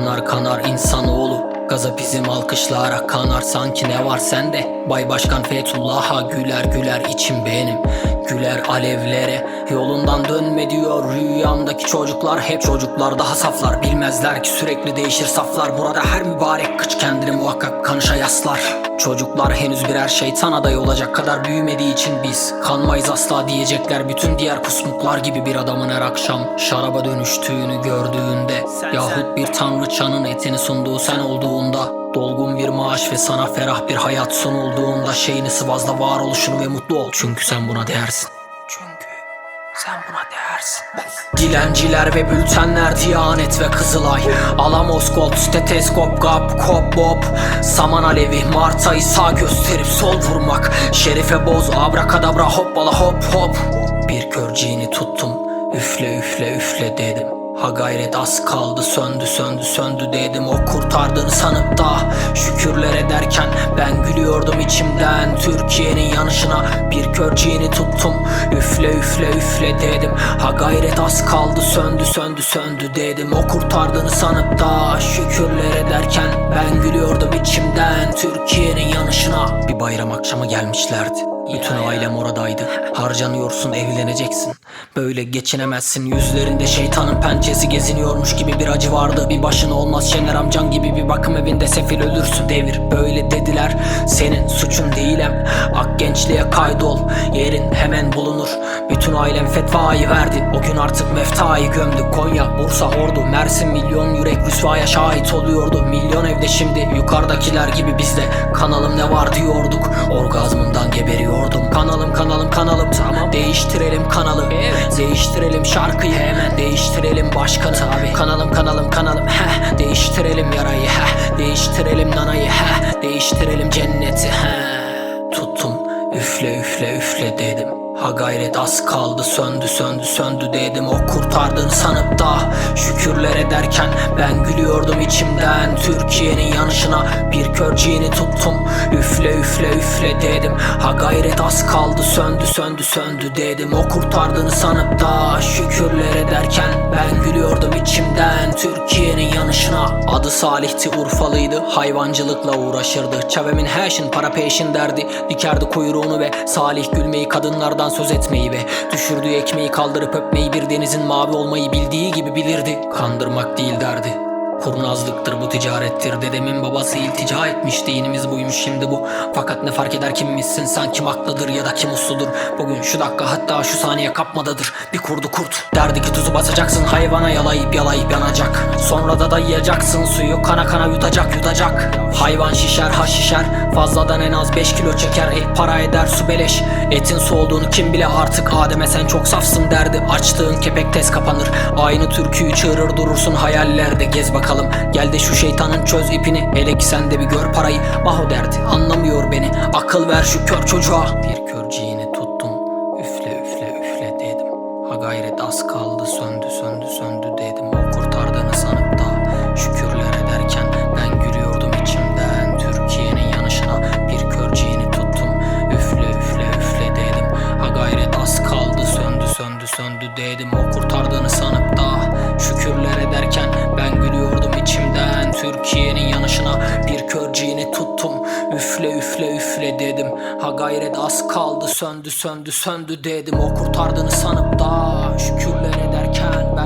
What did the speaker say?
Yanar kanar insanoğlu. Gaza bizim alkışlara kanar sanki ne var sende? Bay Başkan Fethullah'a güler güler içim benim. Güler alevlere yolundan dönme diyor Rüyamdaki çocuklar. Hep çocuklar daha saflar Bilmezler ki sürekli değişir saflar. Burada her mübarek kıç kendini muhakkak kanışa yaslar. Çocuklar henüz birer şeytan adayı olacak kadar büyümediği için biz Kanmayız asla diyecekler. Bütün diğer kusmuklar gibi bir adamın her akşam Şaraba dönüştüğünü gördüğünde Yahut bir tanrıçanın etini sunduğu sen olduğunda Dolgun bir maaş ve sana ferah bir hayat sunulduğunda Şeyini sıvazla varoluşunu ve mutlu ol. Çünkü sen buna değersin. Çünkü sen buna değersin. Dilenciler ve bültenler Diyanet ve Kızılay. Alamos Gold, Steteskop, Gap, Kop, Bob. Saman Alevi, Marta'yı sağ gösterip sol vurmak. Şerife boz, abrakadabra hoppala hop hop. Bir körciğini tuttum. Üfle üfle üfle dedim Ha gayret az kaldı söndü söndü söndü dedim. O kurtardığını sanıp da şükürler ederken Ben gülüyordum içimden. Türkiye'nin yanışına Bir körciğini tuttum. Üfle üfle üfle dedim. Ha gayret az kaldı söndü söndü söndü dedim. O kurtardığını sanıp da şükürler ederken Ben gülüyordum içimden. Türkiye'nin yanışına Bir bayram akşamı gelmişlerdi. Bütün ailem oradaydı. Harcanıyorsun evleneceksin Böyle geçinemezsin. Yüzlerinde şeytanın pençesi geziniyormuş gibi bir acı vardı. Bir başına olmaz Şener amcan gibi bir bakım evinde sefil ölürsün. Devir böyle dediler. Senin suçun değilim. Ak gençliğe kaydol. Yerin hemen bulunur. Bütün ailem fetvayı verdi. O gün artık meftayı gömdü. Konya, Bursa, Ordu, Mersin milyon yürek rüsvaya şahit oluyordu. Milyon evde şimdi yukarıdakiler gibi bizde Kanalım ne var diyorduk. Orgazmımdan geberiyordum. Kanalım kanalım kanalım. Tamam. Değiştirelim kanalı. Evet. Değiştirelim şarkıyı hemen Değiştirelim başkanı Tabii. Kanalım kanalım kanalım heh. Değiştirelim yarayı heh. Değiştirelim nanayı heh. Dedim Ha gayret az kaldı söndü söndü söndü dedim. O kurtardığını sanıp da şükürler ederken Ben gülüyordum içimden. Türkiye'nin yanışına Bir körciğini tuttum. Üfle üfle üfle dedim. Ha gayret az kaldı söndü söndü söndü dedim. O kurtardığını sanıp da şükürler ederken Ben gülüyordum içimden. Türkiye'nin yanışına Adı Salih'ti Urfalıydı Hayvancılıkla uğraşırdı. Çavemin heşin para peşin derdi. Dikerdi kuyruğunu ve Salih gülmeyi kadınlardan söz etmeyi ve Düşürdüğü ekmeği kaldırıp öpmeyi bir denizin mavi olmayı bildiği gibi bilirdi. Kandırmak değil derdi Kurnazlıktır bu ticarettir. Dedemin babası iltica etmiş. Dinimiz buymuş şimdi bu. Fakat ne fark eder kimmişsin sen kim haklıdır ya da kim usludur? Bugün şu dakika hatta şu saniye kapmadadır. Bir kurdu kurt. Derdi ki tuzu basacaksın Hayvana yalayıp yalayıp yanacak. Sonra da dayayacaksın suyu kana kana yutacak yutacak. Hayvan şişer ha şişer. Fazladan en az 5 kilo çeker Et para eder su beleş. Etin su olduğunu kim bile artık Adem'e sen çok safsın derdi. Açtığın kepek tez kapanır. Aynı türküyü çığırır durursun hayallerde. Gez bakalım gel de şu şeytanın çöz ipini. Hele ki sen de bir gör parayı. Maho derdi anlamıyor beni. Akıl ver şu kör çocuğa. Bir körciğini tuttum Üfle üfle üfle dedim. Ha gayret az kaldı söndü gayret az kaldı söndü söndü söndü dedim. O kurtardığını sanıp da Şükürler ederken